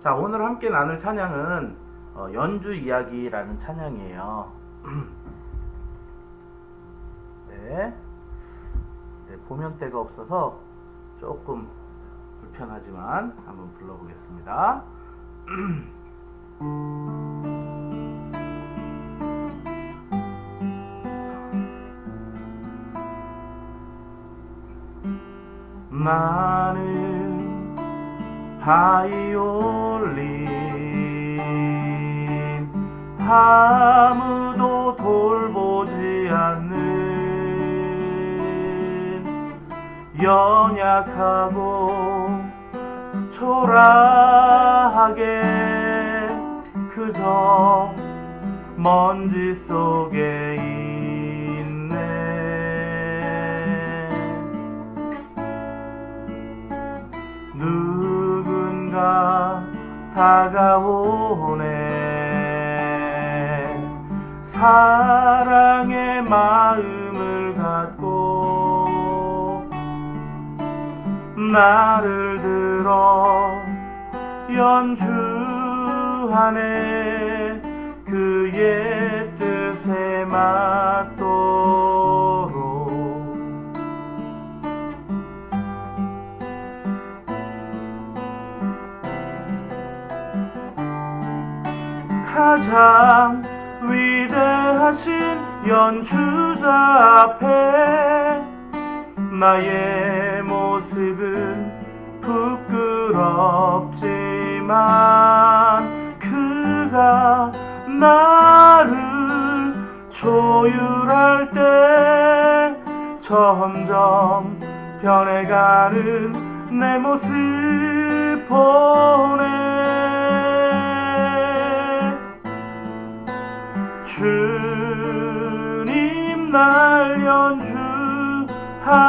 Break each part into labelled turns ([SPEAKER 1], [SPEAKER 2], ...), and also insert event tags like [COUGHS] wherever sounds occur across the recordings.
[SPEAKER 1] 자, 오늘 함께 나눌 찬양은 어, 연주 이야기라는 찬양이에요. [CLEARS THROAT] 네. 네, 보면대가 없어서 조금 불편하지만 한번 불러보겠습니다. [CLEARS THROAT] 나는 바이올린 아무도 돌보지 않는 연약하고 초라하게 그저 먼지 속에 다가오네. 사랑의 마음을 갖고 나를 들어 연주하네. 그의 뜻에 맞도 가장 위대하신 연주자 앞에 나의 모습은 부끄럽지만 그가 나를 조율할 때 점점 변해가는 내 모습 보네 주님 날 연주하네.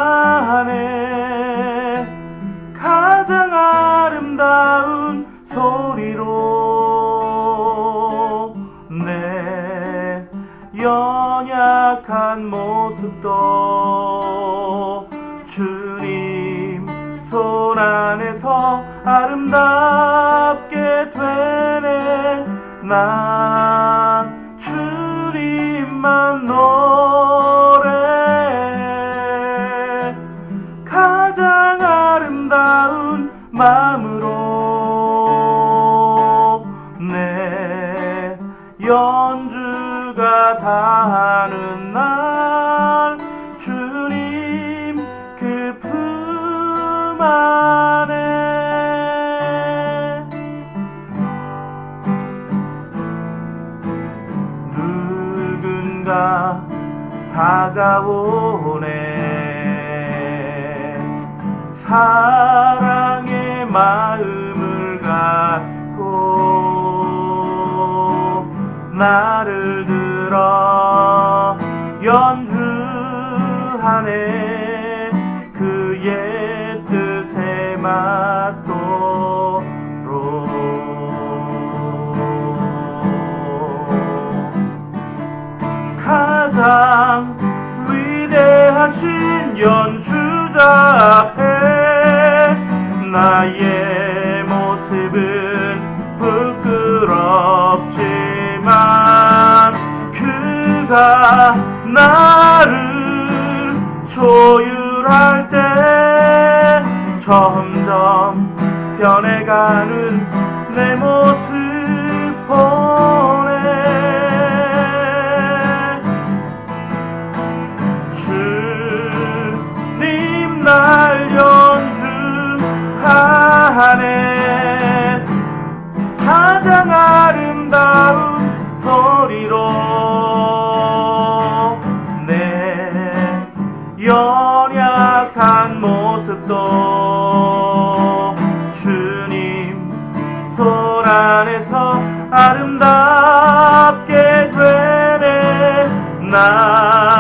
[SPEAKER 1] 가장 아름다운 소리로 내 연약한 모습도 주님 손 안에서 아름답게 되네. 난 다가오네. 사랑의 마음을 갖고 나를 들어 연주하네 신 연주자 앞에 나의 모습은 부끄럽지만 그가 나를 조율할 때 점점 변해가는 내 모습 보 손 안에서 아름답게 되네. 난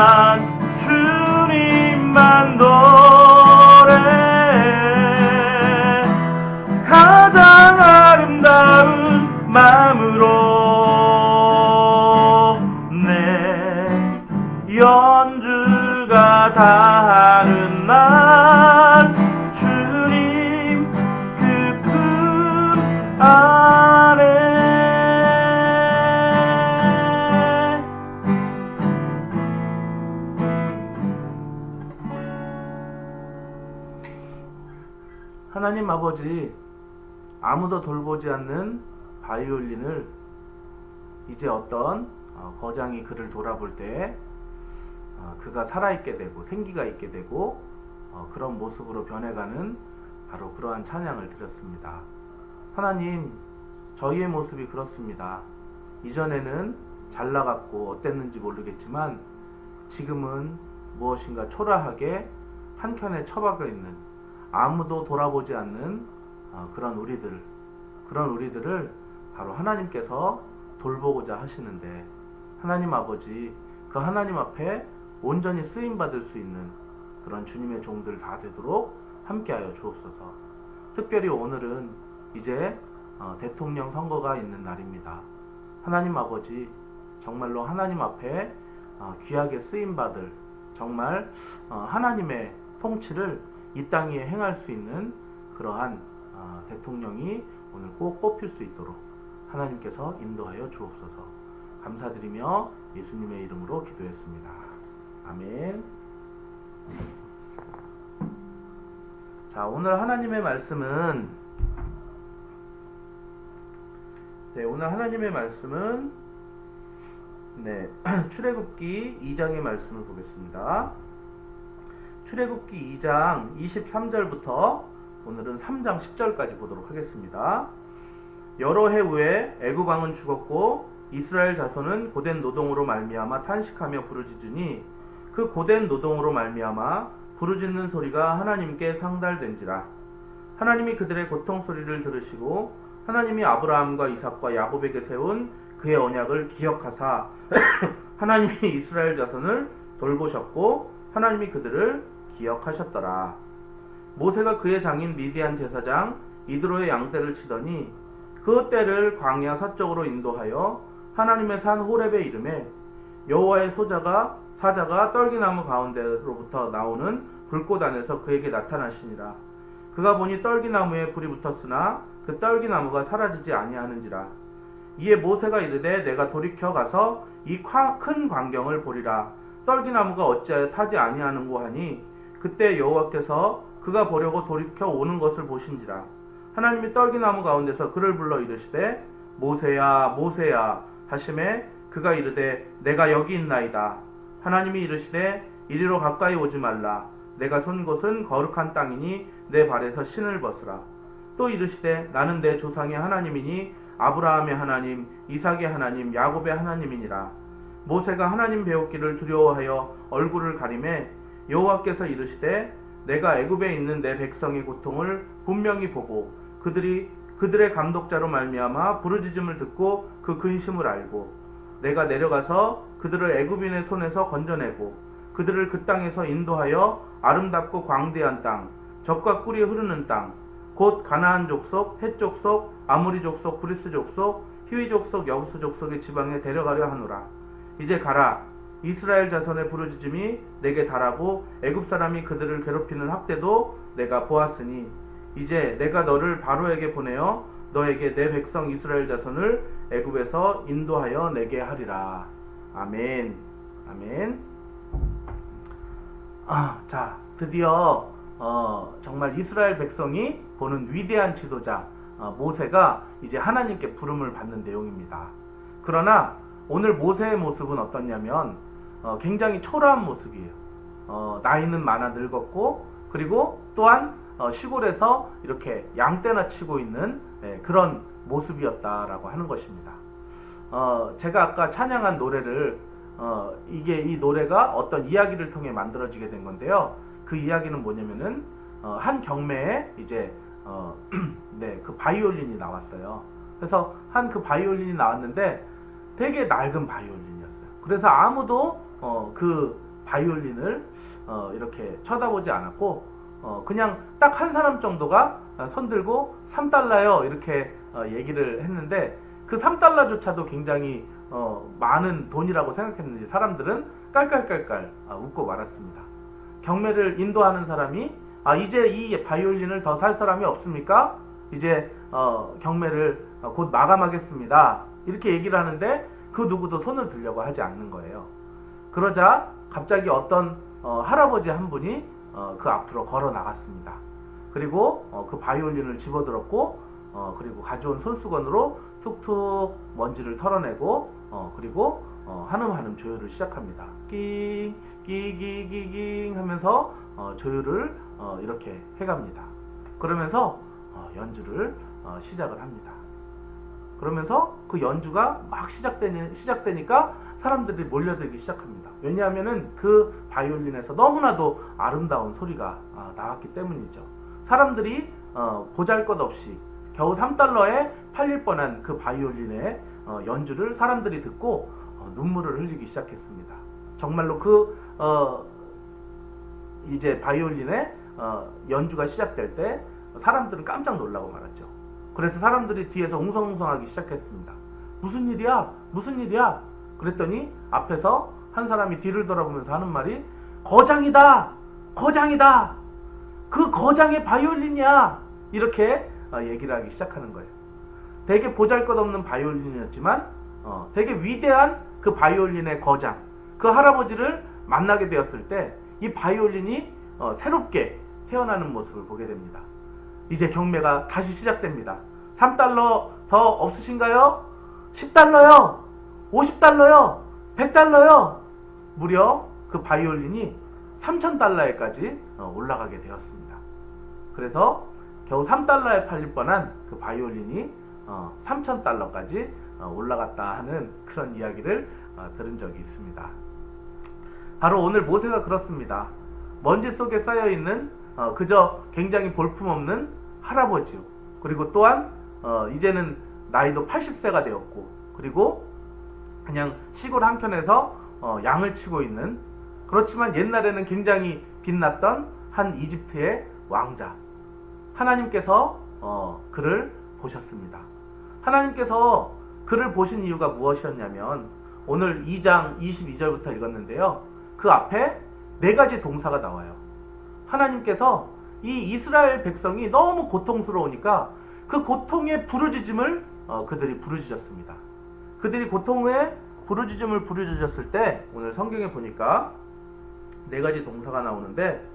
[SPEAKER 1] 아무도 돌보지 않는 바이올린을 이제 어떤 어, 거장이 그를 돌아볼 때 어, 그가 살아있게 되고 생기가 있게 되고 어, 그런 모습으로 변해가는 바로 그러한 찬양을 드렸습니다. 하나님, 저희의 모습이 그렇습니다. 이전에는 잘 나갔고 어땠는지 모르겠지만 지금은 무엇인가 초라하게 한켠에 처박혀 있는 아무도 돌아보지 않는 어, 그런 우리들, 그런 우리들을 바로 하나님께서 돌보고자 하시는데 하나님 아버지 그 하나님 앞에 온전히 쓰임 받을 수 있는 그런 주님의 종들 다 되도록 함께하여 주옵소서. 특별히 오늘은 이제 어, 대통령 선거가 있는 날입니다. 하나님 아버지 정말로 하나님 앞에 어, 귀하게 쓰임 받을 정말 어, 하나님의 통치를 이 땅에 행할 수 있는 그러한 어, 대통령이 오늘 꼭 뽑힐 수 있도록 하나님께서 인도하여 주옵소서. 감사드리며 예수님의 이름으로 기도했습니다. 아멘. 자, 오늘 하나님의 말씀은 네, 오늘 하나님의 말씀은 네, [CLEARS THROAT] 출애굽기 2장의 말씀을 보겠습니다. 출애굽기 2장 23절부터 오늘은 3장 10절까지 보도록 하겠습니다. 여러 해 후에 애굽 왕은 죽었고 이스라엘 자손은 고된 노동으로 말미암아 탄식하며 부르짖으니 그 고된 노동으로 말미암아 부르짖는 소리가 하나님께 상달된지라 하나님이 그들의 고통 소리를 들으시고 하나님이 아브라함과 이삭과 야곱에게 세운 그의 언약을 기억하사 [COUGHS] 하나님이 이스라엘 자손을 돌보셨고 하나님이 그들을 기억하셨더라 모세가 그의 장인 미디안 제사장 이드로의 양떼를 치더니 그 떼를 광야 서쪽으로 인도하여 하나님의 산 호렙에 이름에 여호와의 소자가 사자가 떨기나무 가운데로부터 나오는 불꽃 안에서 그에게 나타나시니라. 그가 보니 떨기나무에 불이 붙었으나 그 떨기나무가 사라지지 아니하는지라. 이에 모세가 이르되 내가 돌이켜 가서 이 큰 광경을 보리라. 떨기나무가 어찌하여 타지 아니하는고 하니 그때 여호와께서 그가 보려고 돌이켜 오는 것을 보신지라. 하나님이 떨기나무 가운데서 그를 불러 이르시되 모세야 모세야 하심에 그가 이르되 내가 여기 있나이다. 하나님이 이르시되 이리로 가까이 오지 말라. 내가 선 곳은 거룩한 땅이니 내 발에서 신을 벗으라. 또 이르시되 나는 내 조상의 하나님이니 아브라함의 하나님, 이삭의 하나님, 야곱의 하나님이니라. 모세가 하나님 배웠기를 두려워하여 얼굴을 가리매 여호와께서 이르시되 내가 애굽에 있는 내 백성의 고통을 분명히 보고 그들이 그들의 감독자로 말미암아 부르짖음을 듣고 그 근심을 알고 내가 내려가서 그들을 애굽인의 손에서 건져내고 그들을 그 땅에서 인도하여 아름답고 광대한 땅, 적과 꿀이 흐르는 땅, 곧 가나안 족속, 헷 족속, 아모리 족속, 브리스 족속, 히위 족속, 여부스 족속의 지방에 데려가려 하노라. 이제 가라. 이스라엘 자손의 부르짖음이 내게 달하고 애굽 사람이 그들을 괴롭히는 학대도 내가 보았으니 이제 내가 너를 바로에게 보내어 너에게 내 백성 이스라엘 자손을 애굽에서 인도하여 내게 하리라. 아멘. 아멘. 아, 자, 드디어 어, 정말 이스라엘 백성이 보는 위대한 지도자 어, 모세가 이제 하나님께 부름을 받는 내용입니다. 그러나 오늘 모세의 모습은 어떻냐면 어, 굉장히 초라한 모습이에요. 어, 나이는 많아 늙었고 그리고 또한 어, 시골에서 이렇게 양떼나 치고 있는 네, 그런 모습이었다라고 하는 것입니다. 어, 제가 아까 찬양한 노래를 어, 이게 이 노래가 어떤 이야기를 통해 만들어지게 된 건데요. 그 이야기는 뭐냐면은 어, 한 경매에 이제 어, [CLEARS THROAT] 네, 그 바이올린이 나왔어요. 그래서 한 그 바이올린이 나왔는데 되게 낡은 바이올린이었어요. 그래서 아무도 어, 그 바이올린을 어, 이렇게 쳐다보지 않았고 어, 그냥 딱 한 사람 정도가 손들고 3달러요 이렇게 어, 얘기를 했는데 그 3달러조차도 굉장히 어, 많은 돈이라고 생각했는지 사람들은 깔깔깔깔 아, 웃고 말았습니다. 경매를 인도하는 사람이 아 이제 이 바이올린을 더 살 사람이 없습니까? 이제 어, 경매를 어, 곧 마감하겠습니다. 이렇게 얘기를 하는데 그 누구도 손을 들려고 하지 않는 거예요. 그러자 갑자기 어떤 어, 할아버지 한 분이 어, 그 앞으로 걸어 나갔습니다. 그리고 어, 그 바이올린을 집어들었고 어, 그리고 가져온 손수건으로 툭툭 먼지를 털어내고 어, 그리고 어, 한음 한음 조율을 시작합니다. 낑 끼기기깅 하면서 어, 조율을 어, 이렇게 해갑니다. 그러면서 어, 연주를 어, 시작을 합니다. 그러면서 그 연주가 막 시작되니, 시작되니까 사람들이 몰려들기 시작합니다. 왜냐하면은 그 바이올린에서 너무나도 아름다운 소리가 아, 나왔기 때문이죠. 사람들이 어, 보잘 것 없이 겨우 3달러에 팔릴 뻔한 그 바이올린의 어, 연주를 사람들이 듣고 어, 눈물을 흘리기 시작했습니다. 정말로 그 어, 이제 바이올린의 어, 연주가 시작될 때 사람들은 깜짝 놀라고 말았죠. 그래서 사람들이 뒤에서 웅성웅성하기 시작했습니다. 무슨 일이야? 무슨 일이야? 그랬더니 앞에서 한 사람이 뒤를 돌아보면서 하는 말이 거장이다! 거장이다! 그 거장의 바이올린이야! 이렇게 어, 얘기를 하기 시작하는 거예요. 되게 보잘것없는 바이올린이었지만 어, 되게 위대한 그 바이올린의 거장 그 할아버지를 만나게 되었을 때 이 바이올린이 어, 새롭게 태어나는 모습을 보게 됩니다. 이제 경매가 다시 시작됩니다. 3달러 더 없으신가요? 10달러요? 50달러요? 100달러요? 무려 그 바이올린이 3,000달러에까지 어, 올라가게 되었습니다. 그래서 겨우 3달러에 팔릴 뻔한 그 바이올린이 어, 3,000달러까지 어, 올라갔다 하는 그런 이야기를 어, 들은 적이 있습니다. 바로 오늘 모세가 그렇습니다. 먼지 속에 쌓여 있는 어, 그저 굉장히 볼품없는 할아버지요. 그리고 또한 어, 이제는 나이도 80세가 되었고 그리고 그냥 시골 한켠에서 어, 양을 치고 있는 그렇지만 옛날에는 굉장히 빛났던 한 이집트의 왕자 하나님께서 어, 그를 보셨습니다. 하나님께서 그를 보신 이유가 무엇이었냐면 오늘 2장 22절부터 읽었는데요. 그 앞에 네 가지 동사가 나와요. 하나님께서 이 이스라엘 백성이 너무 고통스러우니까 그 고통의 부르짖음을 어, 그들이 부르짖었습니다. 그들이 고통의 부르짖음을 부르짖었을 때 오늘 성경에 보니까 네 가지 동사가 나오는데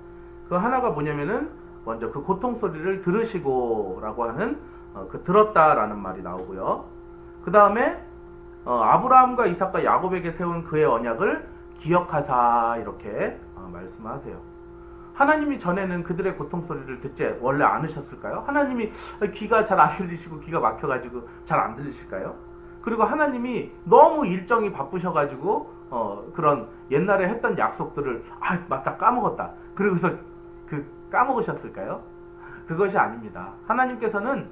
[SPEAKER 1] 그 하나가 뭐냐면은 먼저 그 고통 소리를 들으시고라고 하는 어, 그 들었다라는 말이 나오고요. 그 다음에 어, 아브라함과 이삭과 야곱에게 세운 그의 언약을 기억하사 이렇게 어, 말씀하세요. 하나님이 전에는 그들의 고통 소리를 듣지 원래 않으셨을까요? 하나님이 귀가 잘 안 들리시고 귀가 막혀가지고 잘 안 들리실까요? 그리고 하나님이 너무 일정이 바쁘셔가지고 어, 그런 옛날에 했던 약속들을 아 맞다 까먹었다. 그러고서 그 까먹으셨을까요? 그것이 아닙니다. 하나님께서는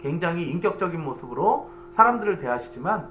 [SPEAKER 1] 굉장히 인격적인 모습으로 사람들을 대하시지만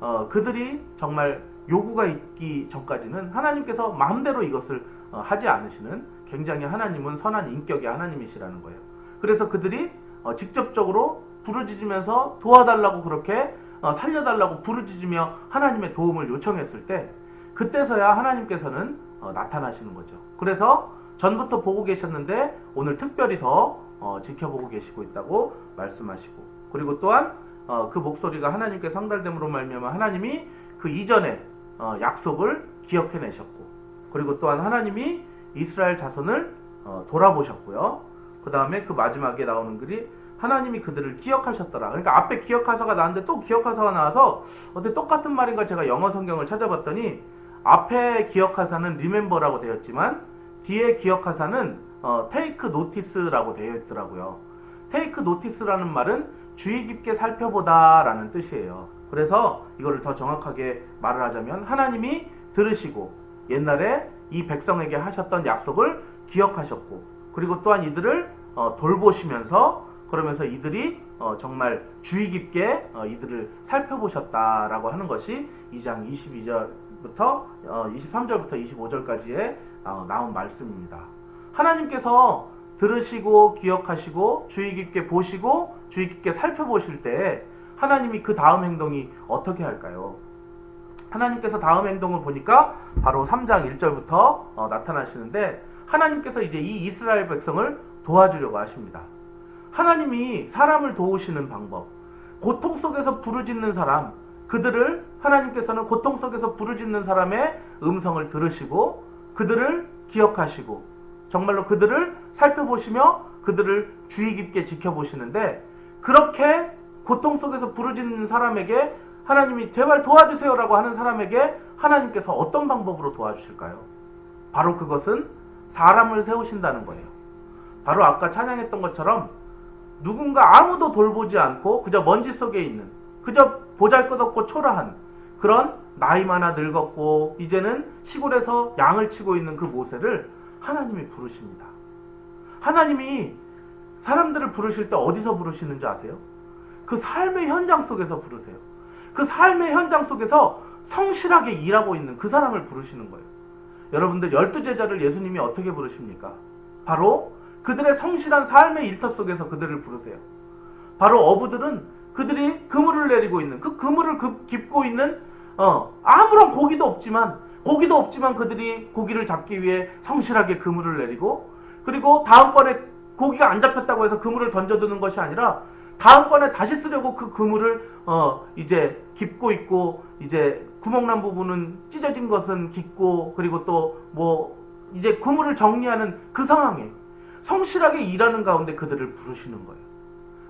[SPEAKER 1] 어, 그들이 정말 요구가 있기 전까지는 하나님께서 마음대로 이것을 어, 하지 않으시는 굉장히 하나님은 선한 인격의 하나님이시라는 거예요. 그래서 그들이 어, 직접적으로 부르짖으면서 도와달라고 그렇게 어, 살려달라고 부르짖으며 하나님의 도움을 요청했을 때 그때서야 하나님께서는 어, 나타나시는 거죠. 그래서 전부터 보고 계셨는데 오늘 특별히 더 어, 지켜보고 계시고 있다고 말씀하시고 그리고 또한 어, 그 목소리가 하나님께 상달됨으로 말미암아 하나님이 그 이전에 어, 약속을 기억해내셨고 그리고 또한 하나님이 이스라엘 자손을 어, 돌아보셨고요. 그 다음에 그 마지막에 나오는 글이 하나님이 그들을 기억하셨더라. 그러니까 앞에 기억하사가 나왔는데 또 기억하사가 나와서 어떻게 똑같은 말인가 제가 영어 성경을 찾아봤더니 앞에 기억하사는 remember라고 되었지만 뒤에 기억하사는 어, take notice라고 되어 있더라고요. take notice라는 말은 주의 깊게 살펴보다라는 뜻이에요. 그래서 이거를 더 정확하게 말을 하자면 하나님이 들으시고 옛날에 이 백성에게 하셨던 약속을 기억하셨고 그리고 또한 이들을 어, 돌보시면서 그러면서 이들이 어, 정말 주의 깊게 어, 이들을 살펴보셨다라고 하는 것이 2장 22절부터 23절부터 25절까지의 나온 말씀입니다. 하나님께서 들으시고 기억하시고 주의 깊게 보시고 주의 깊게 살펴보실 때 하나님이 그 다음 행동이 어떻게 할까요? 하나님께서 다음 행동을 보니까 바로 3장 1절부터 어, 나타나시는데 하나님께서 이제 이 이스라엘 백성을 도와주려고 하십니다. 하나님이 사람을 도우시는 방법, 고통 속에서 부르짖는 사람, 그들을 하나님께서는 고통 속에서 부르짖는 사람의 음성을 들으시고 그들을 기억하시고 정말로 그들을 살펴보시며 그들을 주의 깊게 지켜보시는데 그렇게 고통 속에서 부르짖는 사람에게 하나님이 제발 도와주세요라고 하는 사람에게 하나님께서 어떤 방법으로 도와주실까요? 바로 그것은 사람을 세우신다는 거예요. 바로 아까 찬양했던 것처럼 누군가 아무도 돌보지 않고 그저 먼지 속에 있는 그저 보잘것없고 초라한 그런 나이 많아 늙었고 이제는 시골에서 양을 치고 있는 그 모세를 하나님이 부르십니다. 하나님이 사람들을 부르실 때 어디서 부르시는지 아세요? 그 삶의 현장 속에서 부르세요. 그 삶의 현장 속에서 성실하게 일하고 있는 그 사람을 부르시는 거예요. 여러분들 열두 제자를 예수님이 어떻게 부르십니까? 바로 그들의 성실한 삶의 일터 속에서 그들을 부르세요. 바로 어부들은 그들이 그물을 내리고 있는 그 그물을 급- 깁고 있는 어, 아무런 고기도 없지만 고기도 없지만 그들이 고기를 잡기 위해 성실하게 그물을 내리고 그리고 다음번에 고기가 안 잡혔다고 해서 그물을 던져두는 것이 아니라 다음번에 다시 쓰려고 그 그물을 어 이제 깁고 있고 이제 구멍난 부분은 찢어진 것은 깁고 그리고 또 뭐 이제 그물을 정리하는 그 상황에 성실하게 일하는 가운데 그들을 부르시는 거예요.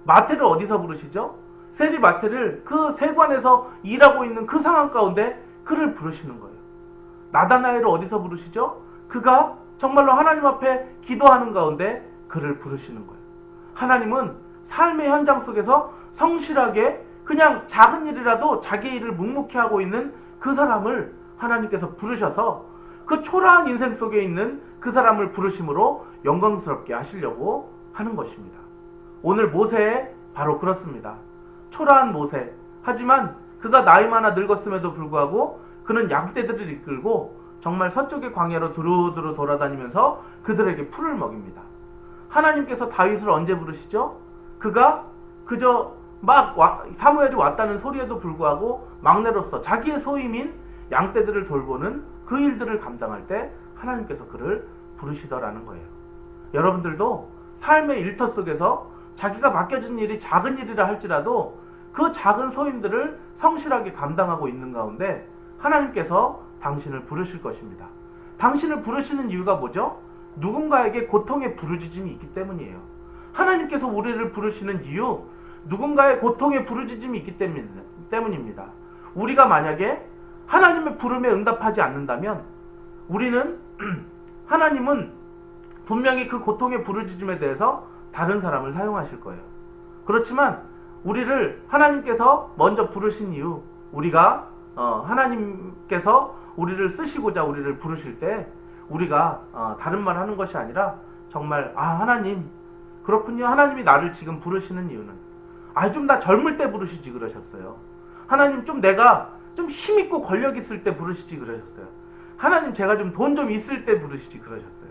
[SPEAKER 1] 마태를 어디서 부르시죠? 세리 마태를 그 세관에서 일하고 있는 그 상황 가운데 그를 부르시는 거예요. 나다나엘을 어디서 부르시죠? 그가 정말로 하나님 앞에 기도하는 가운데 그를 부르시는 거예요. 하나님은 삶의 현장 속에서 성실하게 그냥 작은 일이라도 자기 일을 묵묵히 하고 있는 그 사람을 하나님께서 부르셔서 그 초라한 인생 속에 있는 그 사람을 부르심으로 영광스럽게 하시려고 하는 것입니다. 오늘 모세 바로 그렇습니다. 초라한 모세. 하지만 그가 나이 많아 늙었음에도 불구하고 그는 양떼들을 이끌고 정말 서쪽의 광야로 두루두루 돌아다니면서 그들에게 풀을 먹입니다. 하나님께서 다윗을 언제 부르시죠? 그가 그저 막 와- 사무엘이 왔다는 소리에도 불구하고 막내로서 자기의 소임인 양떼들을 돌보는 그 일들을 감당할 때 하나님께서 그를 부르시더라는 거예요. 여러분들도 삶의 일터 속에서 자기가 맡겨진 일이 작은 일이라 할지라도 그 작은 소임들을 성실하게 감당하고 있는 가운데 하나님께서 당신을 부르실 것입니다. 당신을 부르시는 이유가 뭐죠? 누군가에게 고통의 부르짖음이 있기 때문이에요. 하나님께서 우리를 부르시는 이유, 누군가의 고통의 부르짖음이 있기 때문- 때문입니다. 우리가 만약에 하나님의 부름에 응답하지 않는다면 우리는 [CLEARS THROAT] 하나님은 분명히 그 고통의 부르짖음에 대해서 다른 사람을 사용하실 거예요. 그렇지만 우리를 하나님께서 먼저 부르신 이유, 우리가 어, 하나님께서 우리를 쓰시고자 우리를 부르실 때 우리가 어, 다른 말 하는 것이 아니라 정말 아 하나님 그렇군요. 하나님이 나를 지금 부르시는 이유는 아 좀 나 젊을 때 부르시지 그러셨어요. 하나님 좀 내가 좀 힘 있고 권력 있을 때 부르시지 그러셨어요. 하나님 제가 좀돈좀 있을 때 부르시지 그러셨어요.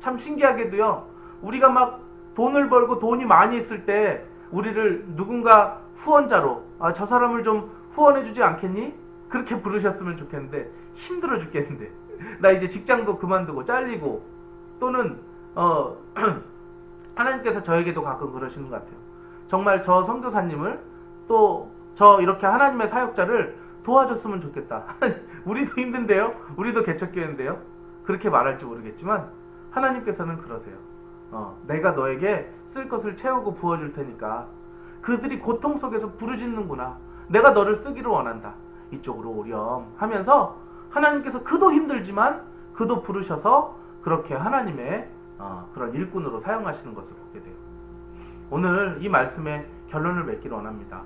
[SPEAKER 1] 참 신기하게도요. 우리가 막 돈을 벌고 돈이 많이 있을 때 우리를 누군가 후원자로 아, 저 사람을 좀 후원해 주지 않겠니? 그렇게 부르셨으면 좋겠는데 힘들어 죽겠는데 [LAUGHS] 나 이제 직장도 그만두고 잘리고 또는 어 [CLEARS THROAT] 하나님께서 저에게도 가끔 그러시는 것 같아요. 정말 저 선교사님을 또 저 이렇게 하나님의 사역자를 도와줬으면 좋겠다. [LAUGHS] 우리도 힘든데요. 우리도 개척교회인데요. 그렇게 말할지 모르겠지만 하나님께서는 그러세요. 어, 내가 너에게 쓸 것을 채우고 부어줄 테니까 그들이 고통 속에서 부르짖는구나. 내가 너를 쓰기를 원한다. 이쪽으로 오렴 하면서 하나님께서 그도 힘들지만 그도 부르셔서 그렇게 하나님의 어, 그런 일꾼으로 사용하시는 것을 보게 돼요. 오늘 이 말씀의 결론을 맺기를 원합니다.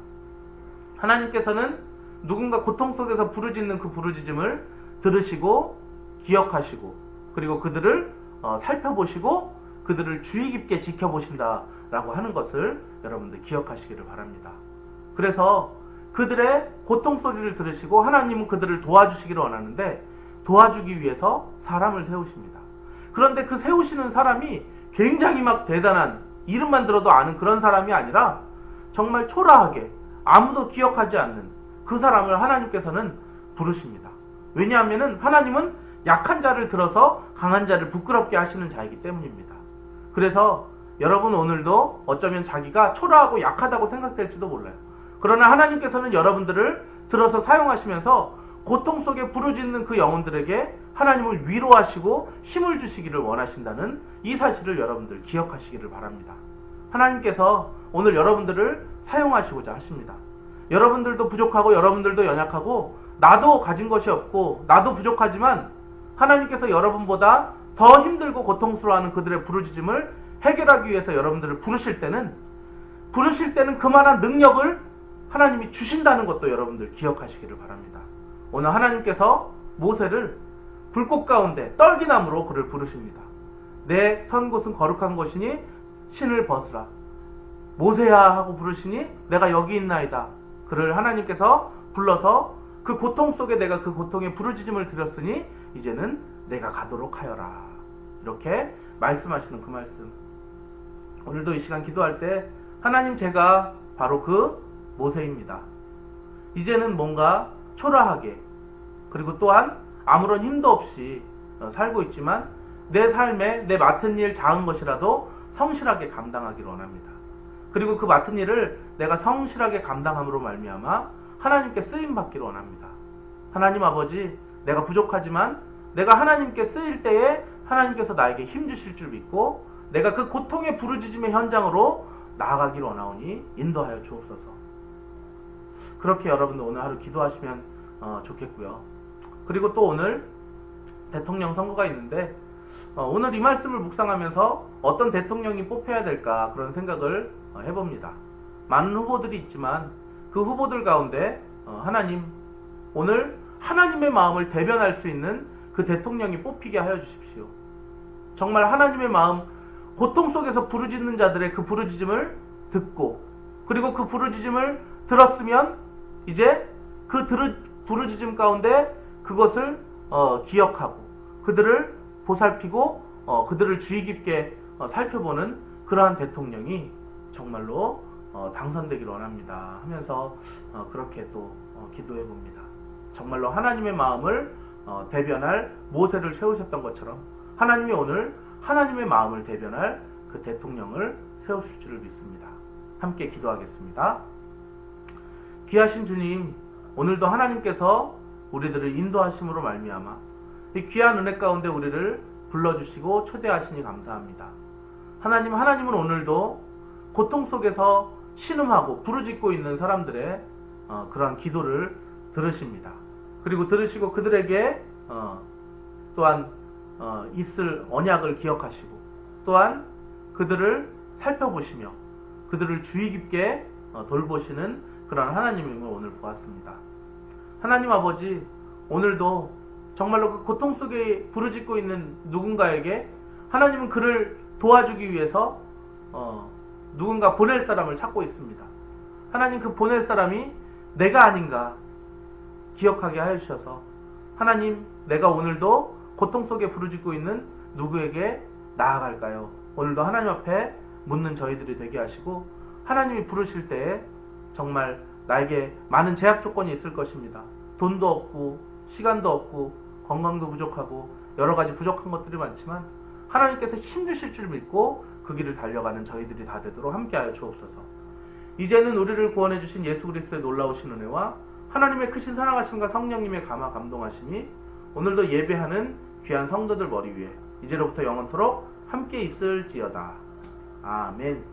[SPEAKER 1] 하나님께서는 누군가 고통 속에서 부르짖는 그 부르짖음을 들으시고 기억하시고 그리고 그들을 어, 살펴보시고 그들을 주의 깊게 지켜보신다라고 하는 것을 여러분들 기억하시기를 바랍니다. 그래서 그들의 고통 소리를 들으시고 하나님은 그들을 도와주시기를 원하는데 도와주기 위해서 사람을 세우십니다. 그런데 그 세우시는 사람이 굉장히 막 대단한 이름만 들어도 아는 그런 사람이 아니라 정말 초라하게 아무도 기억하지 않는 그 사람을 하나님께서는 부르십니다. 왜냐하면 하나님은 약한 자를 들어서 강한 자를 부끄럽게 하시는 자이기 때문입니다. 그래서 여러분 오늘도 어쩌면 자기가 초라하고 약하다고 생각될지도 몰라요. 그러나 하나님께서는 여러분들을 들어서 사용하시면서 고통 속에 부르짖는 그 영혼들에게 하나님을 위로하시고 힘을 주시기를 원하신다는 이 사실을 여러분들 기억하시기를 바랍니다. 하나님께서 오늘 여러분들을 사용하시고자 하십니다. 여러분들도 부족하고 여러분들도 연약하고 나도 가진 것이 없고 나도 부족하지만 하나님께서 여러분보다 더 힘들고 고통스러워하는 그들의 부르짖음을 해결하기 위해서 여러분들을 부르실 때는 부르실 때는 그만한 능력을 하나님이 주신다는 것도 여러분들 기억하시기를 바랍니다. 오늘 하나님께서 모세를 불꽃 가운데 떨기나무로 그를 부르십니다. 내 선 곳은 거룩한 곳이니 신을 벗으라. 모세야 하고 부르시니 내가 여기 있나이다. 그를 하나님께서 불러서 그 고통 속에 내가 그 고통의 부르짖음을 드렸으니 이제는 내가 가도록 하여라. 이렇게 말씀하시는 그 말씀. 오늘도 이 시간 기도할 때 하나님 제가 바로 그 모세입니다. 이제는 뭔가 초라하게 그리고 또한 아무런 힘도 없이 어, 살고 있지만 내 삶에 내 맡은 일 작은 것이라도 성실하게 감당하기를 원합니다. 그리고 그 맡은 일을 내가 성실하게 감당함으로 말미암아 하나님께 쓰임 받기를 원합니다. 하나님 아버지, 내가 부족하지만 내가 하나님께 쓰일 때에 하나님께서 나에게 힘 주실 줄 믿고 내가 그 고통의 부르짖음의 현장으로 나아가기를 원하오니 인도하여 주옵소서. 그렇게 여러분들 오늘 하루 기도하시면 어, 좋겠고요. 그리고 또 오늘 대통령 선거가 있는데 어, 오늘 이 말씀을 묵상하면서 어떤 대통령이 뽑혀야 될까 그런 생각을 어, 해봅니다. 많은 후보들이 있지만 그 후보들 가운데 어, 하나님 오늘 하나님의 마음을 대변할 수 있는 그 대통령이 뽑히게 하여 주십시오. 정말 하나님의 마음 고통 속에서 부르짖는 자들의 그 부르짖음을 듣고 그리고 그 부르짖음을 들었으면 이제 그 부르짖음 가운데 그것을 어, 기억하고 그들을 보살피고 어, 그들을 주의 깊게 어, 살펴보는 그러한 대통령이 정말로 어, 당선되기를 원합니다 하면서 어, 그렇게 또 어, 기도해 봅니다. 정말로 하나님의 마음을 어, 대변할 모세를 세우셨던 것처럼 하나님이 오늘 하나님의 마음을 대변할 그 대통령을 세우실 줄을 믿습니다. 함께 기도하겠습니다. 귀하신 주님, 오늘도 하나님께서 우리들을 인도하심으로 말미암아 이 귀한 은혜 가운데 우리를 불러주시고 초대하시니 감사합니다. 하나님, 하나님은 오늘도 고통 속에서 신음하고 부르짖고 있는 사람들의 어, 그러한 기도를 들으십니다. 그리고 들으시고 그들에게 어, 또한 어, 있을 언약을 기억하시고 또한 그들을 살펴보시며 그들을 주의 깊게 어, 돌보시는 그런 하나님임을 오늘 보았습니다. 하나님 아버지 오늘도 정말로 그 고통 속에 부르짖고 있는 누군가에게 하나님은 그를 도와주기 위해서 어, 누군가 보낼 사람을 찾고 있습니다. 하나님 그 보낼 사람이 내가 아닌가 기억하게 하여 주셔서 하나님 내가 오늘도 고통 속에 부르짖고 있는 누구에게 나아갈까요? 오늘도 하나님 앞에 묻는 저희들이 되게 하시고 하나님이 부르실 때에 정말 나에게 많은 제약 조건이 있을 것입니다. 돈도 없고 시간도 없고 건강도 부족하고 여러 가지 부족한 것들이 많지만 하나님께서 힘 주실 줄 믿고 그 길을 달려가는 저희들이 다 되도록 함께하여 주옵소서. 이제는 우리를 구원해 주신 예수 그리스도의 놀라우신 은혜와 하나님의 크신 사랑하심과 성령님의 감화 감동하심이 오늘도 예배하는 귀한 성도들 머리 위에 이제로부터 영원토록 함께 있을지어다. 아멘.